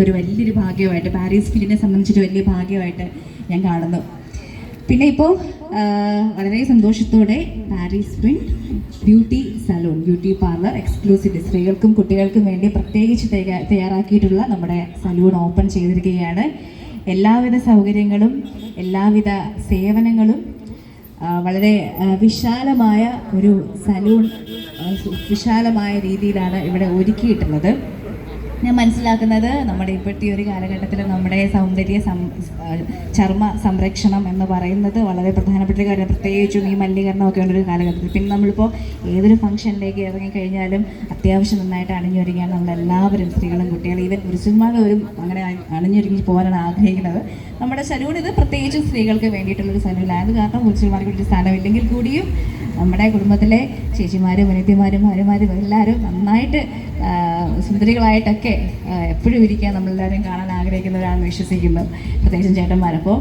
ഒരു വലിയൊരു ഭാഗ്യമായിട്ട് പാരീസ് ഫിലിമിനെ സംബന്ധിച്ചൊരു വലിയ ഭാഗ്യമായിട്ട് ഞാൻ കാണുന്നു. പിന്നെ ഇപ്പോൾ വളരെ സന്തോഷത്തോടെ Paris പ്രിൻ beauty salon beauty parlour exclusive സ്ത്രീകൾക്കും കുട്ടികൾക്കും വേണ്ടി പ്രത്യേകിച്ച് തയ്യാറാക്കിയിട്ടുള്ള നമ്മുടെ സലൂൺ ഓപ്പൺ ചെയ്തിരിക്കുകയാണ്. എല്ലാവിധ സൗകര്യങ്ങളും എല്ലാവിധ സേവനങ്ങളും വളരെ വിശാലമായ ഒരു സലൂൺ വിശാലമായ രീതിയിലാണ് ഇവിടെ ഒരുക്കിയിട്ടുള്ളത്. ഞാൻ മനസ്സിലാക്കുന്നത് നമ്മുടെ ഇപ്പോഴത്തെ ഒരു കാലഘട്ടത്തിൽ നമ്മുടെ സൗന്ദര്യ ചർമ്മ സംരക്ഷണം എന്ന് പറയുന്നത് വളരെ പ്രധാനപ്പെട്ട ഒരു കാര്യം. പ്രത്യേകിച്ചും ഈ മലിനീകരണം ഒക്കെ ഉള്ളൊരു കാലഘട്ടത്തിൽ. പിന്നെ നമ്മളിപ്പോൾ ഏതൊരു ഫംഗ്ഷനിലേക്ക് ഇറങ്ങിക്കഴിഞ്ഞാലും അത്യാവശ്യം നന്നായിട്ട് അണിഞ്ഞൊരുങ്ങിയാണ് നമ്മളെല്ലാവരും സ്ത്രീകളും കുട്ടികളും ഈവൻ പുരുഷന്മാരും അങ്ങനെ അണിഞ്ഞൊരുങ്ങി പോകാനാണ് ആഗ്രഹിക്കുന്നത്. നമ്മുടെ സലൂൺ ഇത് പ്രത്യേകിച്ചും സ്ത്രീകൾക്ക് വേണ്ടിയിട്ടുള്ളൊരു സലൂണിലായത് കാരണം പുരുഷന്മാർക്ക് വേണ്ടി സ്ഥാനമില്ലെങ്കിൽ കൂടിയും നമ്മുടെ കുടുംബത്തിലെ ചേച്ചിമാരും അനിയത്തിമാരും ഭാര്യമാരും എല്ലാവരും നന്നായിട്ട് സുന്ദരികളായിട്ടൊക്കെ എപ്പോഴും ഇരിക്കാൻ നമ്മളെല്ലാവരും കാണാൻ ആഗ്രഹിക്കുന്നവരാണെന്ന് വിശ്വസിക്കുന്നു പ്രത്യേകിച്ചും ചേട്ടന്മാരപ്പോൾ